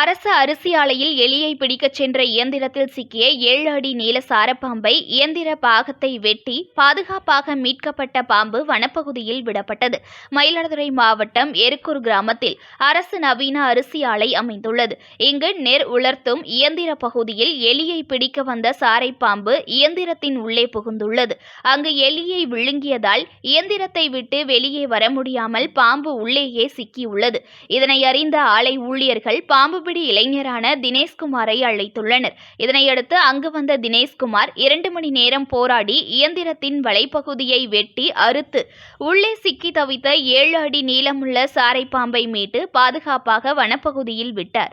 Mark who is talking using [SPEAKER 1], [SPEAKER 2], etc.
[SPEAKER 1] அரசு அரிசி ஆலையில் எலியை பிடிக்கச் சென்ற இயந்திரத்தில் சிக்கிய ஏழு அடி நீள சாரப்பாம்பை இயந்திர பாகத்தை வெட்டி பாதுகாப்பாக மீட்கப்பட்ட பாம்பு வனப்பகுதியில் விடப்பட்டது. மயிலாடுதுறை மாவட்டம் எருக்கூர் கிராமத்தில் அரசு நவீன அரிசி ஆலை அமைந்துள்ளது. இங்கு நெர் உலர்த்தும் இயந்திர பகுதியில் எலியை பிடிக்க வந்த சாரைப்பாம்பு இயந்திரத்தின் உள்ளே புகுந்துள்ளது. அங்கு எலியை விழுங்கியதால் இயந்திரத்தை விட்டு வெளியே வர முடியாமல் பாம்பு உள்ளேயே சிக்கியுள்ளது. இதனை அறிந்த ஆலை ஊழியர்கள் பாம்பு பாம்புபிடி இளைஞரான தினேஷ்குமாரை அழைத்துள்ளனர். இதனையடுத்து அங்கு வந்த தினேஷ்குமார் இரண்டு மணி நேரம் போராடி இயந்திரத்தின் வலைப்பகுதியை வெட்டி அறுத்து உள்ளே சிக்கி தவித்த ஏழு அடி நீளமுள்ள சாரைப்பாம்பை மீட்டு பாதுகாப்பாக வனப்பகுதியில் விட்டார்.